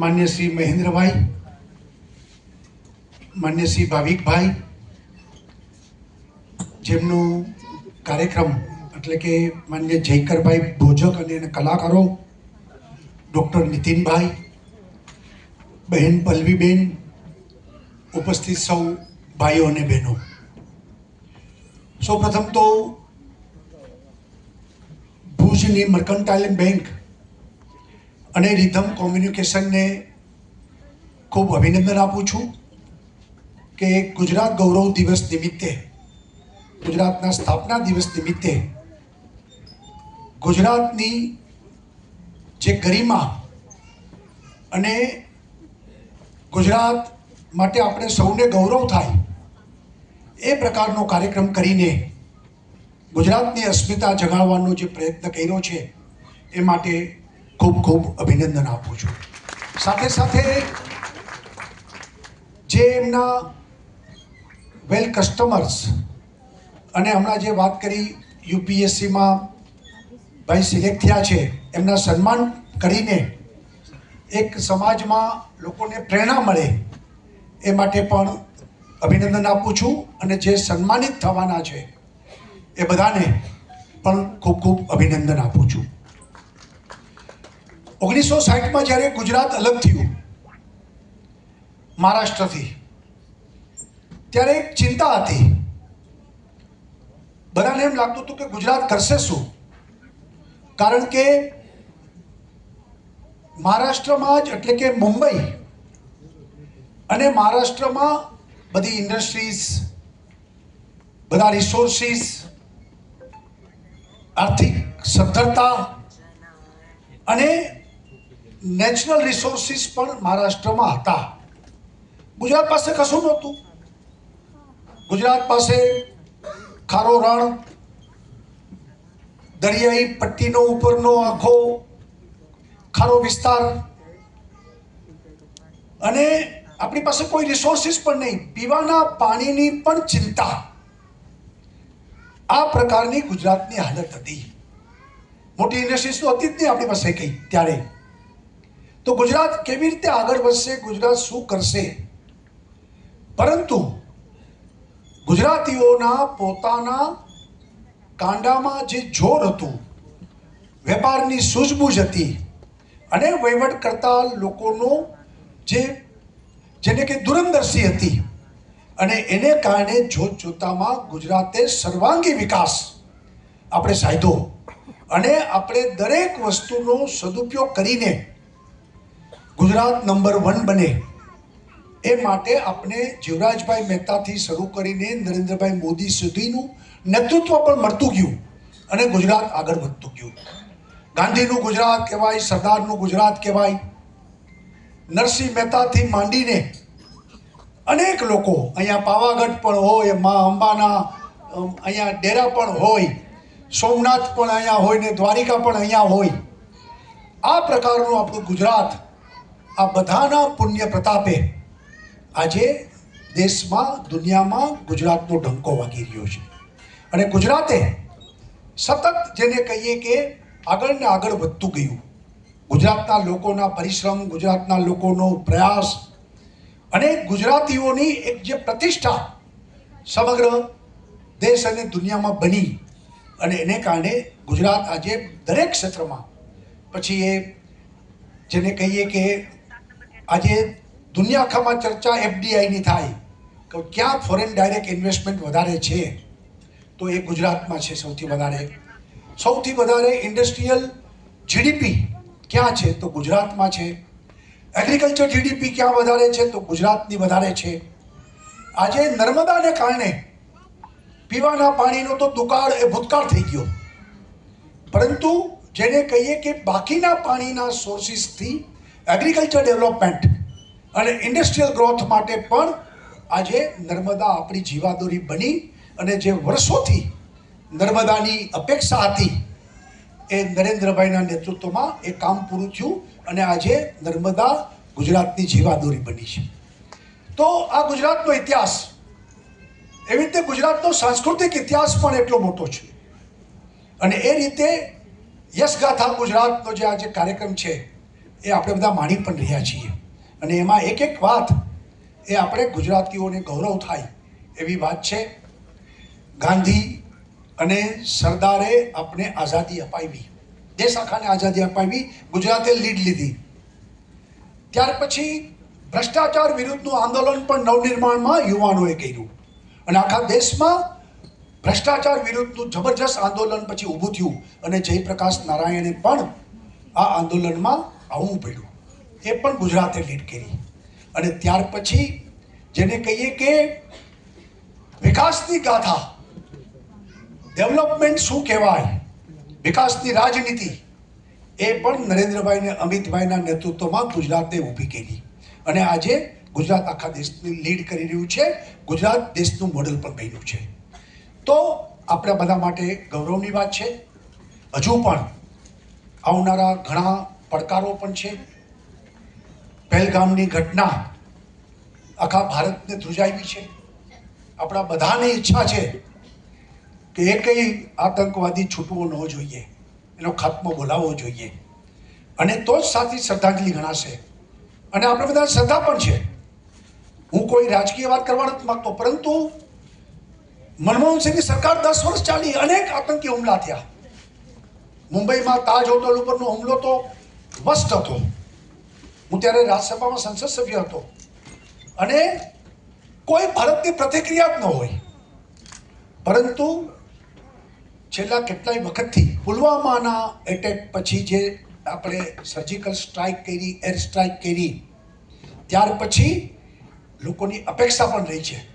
માન્ય શ્રી મહેન્દ્રભાઈ, માન્ય શ્રી ભાવિકભાઈ, જેમનું કાર્યક્રમ એટલે કે માન્ય જયકરભાઈ ભોજક અને એના કલાકારો, ડૉક્ટર નીતિનભાઈ, બહેન પલ્લવીબેન ઉપસ્થિત સૌ ભાઈઓ અને બહેનો. સૌપ્રથમ તો ભુજની મર્કન્ટાઇલ બેંક અને રિધમ કોમ્યુનિકેશનને ખૂબ અભિનંદન આપું છું કે ગુજરાત ગૌરવ દિવસ નિમિત્તે, ગુજરાતના સ્થાપના દિવસ નિમિત્તે ગુજરાતની જે ગરિમા અને ગુજરાત માટે આપણે સૌને ગૌરવ થાય એ પ્રકારનો કાર્યક્રમ કરીને ગુજરાતની અસ્મિતા જગાડવાનો જે પ્રયત્ન કર્યો છે એ માટે ખૂબ ખૂબ અભિનંદન આપું છું. સાથે સાથે જે એમના વેલ કસ્ટમર્સ અને હમણાં જે વાત કરી યુપીએસસીમાં ભાઈ સિલેક્ટ થયા છે, એમના સન્માન કરીને એક સમાજમાં લોકોને પ્રેરણા મળે એ માટે પણ અભિનંદન આપું છું અને જે સન્માનિત થવાના છે એ બધાને પણ ખૂબ ખૂબ અભિનંદન આપું છું. ઓગણીસો સાઠમાં જ્યારે ગુજરાત અલગ થયું, મહારાષ્ટ્રથી, ત્યારે એક ચિંતા હતી. બધાને એમ લાગતું હતું કે ગુજરાત કરશે શું? કારણ કે મહારાષ્ટ્રમાં જ, એટલે કે મુંબઈ અને મહારાષ્ટ્રમાં બધી ઇન્ડસ્ટ્રીઝ, બધા રિસોર્સિસ, આર્થિક સદ્ધરતા અને નેચરલ રિસોર્સિસ પણ મહારાષ્ટ્રમાં હતા. ગુજરાત પાસે કશું નહોતું. ગુજરાત પાસે ખારો રણ, દરિયાઈ પટ્ટીનો ઉપરનો આખો ખારો વિસ્તાર અને આપણી પાસે કોઈ રિસોર્સિસ પણ નહીં. પીવાના પાણીની પણ ચિંતા. આ પ્રકારની ગુજરાતની હાલત હતી. મોટી ઇન્ડસ્ટ્રીઝ તો હતી જ નહીં આપણી પાસે કઈ ત્યારે. તો ગુજરાત કેવી રીતે આગળ વધશે, ગુજરાત શું કરશે? પરંતુ ગુજરાતીઓના પોતાના કાંડામાં જે જોર હતું, વેપારની સૂઝબૂઝ હતી અને વહીવટ કરતા લોકોનો જે, જેને કે દૂરંદર્શી હતી અને એને કારણે જોત જોતામાં ગુજરાતે સર્વાંગી વિકાસ. આપણે સાધ્યો અને આપણે દરેક વસ્તુનો સદુપયોગ કરીને ગુજરાત નંબર વન બને. એ માટે આપણે જીવરાજભાઈ મહેતાથી શરૂ કરીને નરેન્દ્રભાઈ મોદી સુધીનું નેતૃત્વ પણ મળતું ગયું અને ગુજરાત આગળ વધતું ગયું. ગાંધીનું ગુજરાત કહેવાય, સરદારનું ગુજરાત કહેવાય. નરસિંહ મહેતાથી માંડીને અનેક લોકો, અહીંયા પાવાગઢ પણ હોય, મા અંબાના અહીંયા ડેરા પણ હોય, સોમનાથ પણ અહીંયા હોય ને દ્વારિકા પણ અહીંયા હોય. આ પ્રકારનું આપણું ગુજરાત આ બધાના પુણ્ય પ્રતાપે આજે દેશમાં, દુનિયામાં ગુજરાતનો ઢંકો વાગી રહ્યો છે. અને ગુજરાતે સતત જેને કહીએ કે આગળ ને આગળ વધતું ગયું. ગુજરાતના લોકોના પરિશ્રમ, ગુજરાતના લોકોનો પ્રયાસ અને ગુજરાતીઓની એક જે પ્રતિષ્ઠા સમગ્ર દેશ અને દુનિયામાં બની અને એને કારણે ગુજરાત આજે દરેક ક્ષેત્રમાં પછી એ જેને કહીએ કે આજે દુનિયા આખામાં ચર્ચા એફડીઆઈની થાય કે ક્યાં ફોરેન ડાયરેક્ટ ઇન્વેસ્ટમેન્ટ વધારે છે, તો એ ગુજરાતમાં છે સૌથી વધારે. સૌથી વધારે ઇન્ડસ્ટ્રીયલ જીડીપી ક્યાં છે, તો ગુજરાતમાં છે. એગ્રીકલ્ચર જીડીપી ક્યાં વધારે છે, તો ગુજરાતની વધારે છે. આજે નર્મદાને કારણે પીવાના પાણીનો તો દુકાળ એ ભૂતકાળ થઈ ગયો. પરંતુ જેને કહીએ કે બાકીના પાણીના સોર્સિસથી એગ્રીકલ્ચર ડેવલપમેન્ટ અને ઇન્ડસ્ટ્રીયલ ગ્રોથ માટે પણ આજે નર્મદા આપણી જીવાદોરી બની અને જે વર્ષોથી નર્મદાની અપેક્ષા હતી એ નરેન્દ્રભાઈના નેતૃત્વમાં એ કામ પૂરું થયું અને આજે નર્મદા ગુજરાતની જીવાદોરી બની છે. તો આ ગુજરાતનો ઇતિહાસ, એવી રીતે ગુજરાતનો સાંસ્કૃતિક ઇતિહાસ પણ એટલો મોટો છે. અને એ રીતે યશગાથા ગુજરાતનો જે આજે કાર્યક્રમ છે એ આપણે બધા માણી પણ રહ્યા છીએ. અને એમાં એક એક વાત એ આપણે ગુજરાતીઓને ગૌરવ થાય એવી વાત છે. ગાંધી અને સરદારે આપણે આઝાદી અપાવી. દેશ આખાને આઝાદી અપાવી, ગુજરાતે લીડ લીધી. ત્યાર પછી ભ્રષ્ટાચાર વિરુદ્ધનું આંદોલન પણ નવનિર્માણમાં યુવાનોએ કર્યું. અને આખા દેશમાં ભ્રષ્ટાચાર વિરુદ્ધનું જબરજસ્ત આંદોલન પછી ઊભું થયું. અને જયપ્રકાશ નારાયણે પણ આ આંદોલનમાં આવવું પડ્યું. એ પણ ગુજરાતે લીડ કરી. અને ત્યાર પછી જેને કહીએ કે વિકાસની ગાથા, ડેવલપમેન્ટ શું કહેવાય, વિકાસની રાજનીતિ, એ પણ નરેન્દ્રભાઈ અને અમિતભાઈના નેતૃત્વમાં ગુજરાતે ઊભી કરી. અને આજે ગુજરાત આખા દેશની લીડ કરી રહ્યું છે. ગુજરાત દેશનું મોડલ પણ બન્યું છે. તો આપણા બધા માટે ગૌરવની વાત છે. હજુ પણ આવનારા ઘણા પડકારો પણ છે. પહેલગામની ઘટના આખા ભારતને ધ્રુજાવી છે. આપણા બધાની ઈચ્છા છે કે એ કંઈ આતંકવાદી છૂટવો ન જોઈએ, એનો ખાત્મો બોલાવવો જોઈએ. અને તો જ સાચી શ્રદ્ધાંજલિ ગણાશે. અને આપણે બધા શ્રદ્ધા પણ છે. હું કોઈ રાજકીય વાત કરવા નથી માંગતો, પરંતુ મનમોહનસિંહની સરકાર દસ વર્ષ ચાલી અનેક આતંકી હુમલા થયા. મુંબઈમાં તાજ હોટલ ઉપરનો હુમલો તો મસ્ત હતો. હું ત્યારે રાજ્યસભામાં સંસદ સભ્ય હતો. અને કોઈ ભારતની પ્રતિક્રિયા જ ન હોય. પરંતુ છેલ્લા કેટલાય વખતથી પુલવામાના એટેક પછી જે આપણે સર્જિકલ સ્ટ્રાઇક કરી એર સ્ટ્રાઇક કરી, ત્યાર પછી લોકોની અપેક્ષા પણ રહી છે.